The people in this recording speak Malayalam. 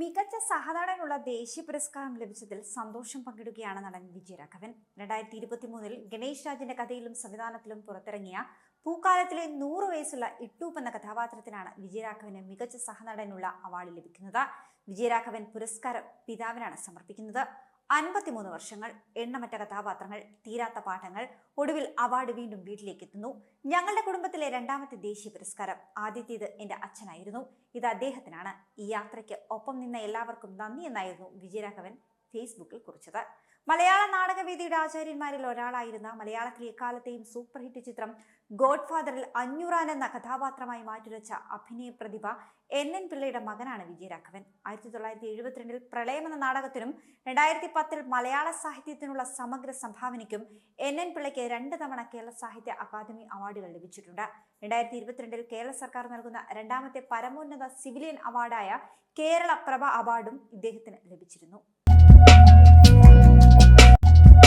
മികച്ച സഹനടനുള്ള ദേശീയ പുരസ്കാരം ലഭിച്ചതിൽ സന്തോഷം പങ്കിടുകയാണ് നടൻ വിജയരാഘവൻ രണ്ടായിരത്തി ഇരുപത്തി മൂന്നിൽ ഗണേഷ് രാജിന്റെ കഥയിലും സംവിധാനത്തിലും പുറത്തിറങ്ങിയ പൂക്കാലത്തിലെ നൂറ് വയസ്സുള്ള ഇട്ടൂപ്പ് എന്ന കഥാപാത്രത്തിനാണ് വിജയരാഘവന് മികച്ച സഹനടനുള്ള അവാർഡ് ലഭിക്കുന്നത്. വിജയരാഘവൻ പുരസ്കാരം പിതാവിനാണ് സമർപ്പിക്കുന്നത്. അൻപത്തിമൂന്ന് വർഷങ്ങൾ എണ്ണമറ്റ കഥാപാത്രങ്ങൾ തീരാത്ത പാഠങ്ങൾ ഒടുവിൽ അവാർഡ് വീണ്ടും വീട്ടിലേക്ക് എത്തുന്നു ഞങ്ങളുടെ കുടുംബത്തിലെ രണ്ടാമത്തെ ദേശീയ പുരസ്കാരം ആദ്യത്തേത് എന്റെ അച്ഛനായിരുന്നു. ഇത് അദ്ദേഹത്തിനാണ്. ഈ യാത്രയ്ക്ക് ഒപ്പം നിന്ന എല്ലാവർക്കും നന്ദി എന്നായിരുന്നു വിജയരാഘവൻ ഫേസ്ബുക്കിൽ കുറിച്ചത്. മലയാള നാടകവേദിയുടെ ആചാര്യന്മാരിൽ ഒരാളായിരുന്ന മലയാളത്തിലെ എക്കാലത്തെയും സൂപ്പർ ഹിറ്റ് ചിത്രം ഗോഡ് ഫാദറിൽ അഞ്ഞൂറാൻ എന്ന കഥാപാത്രമായി മാറ്റുരച്ച അഭിനയ പ്രതിഭ എൻ എൻ പിള്ളയുടെ മകനാണ് വിജയരാഘവൻ. ആയിരത്തി തൊള്ളായിരത്തി എഴുപത്തിരണ്ടിൽ പ്രളയം എന്ന നാടകത്തിനും രണ്ടായിരത്തി പത്തിൽ മലയാള സാഹിത്യത്തിനുള്ള സമഗ്ര സംഭാവനയ്ക്കും എൻ എൻ പിള്ളയ്ക്ക് രണ്ട് തവണ കേരള സാഹിത്യ അക്കാദമി അവാർഡുകൾ ലഭിച്ചിട്ടുണ്ട്. രണ്ടായിരത്തി ഇരുപത്തിരണ്ടിൽ കേരള സർക്കാർ നൽകുന്ന രണ്ടാമത്തെ പരമോന്നത സിവിലിയൻ അവാർഡായ കേരള പ്രഭ അവാർഡും ഇദ്ദേഹത്തിന് ലഭിച്ചിരുന്നു.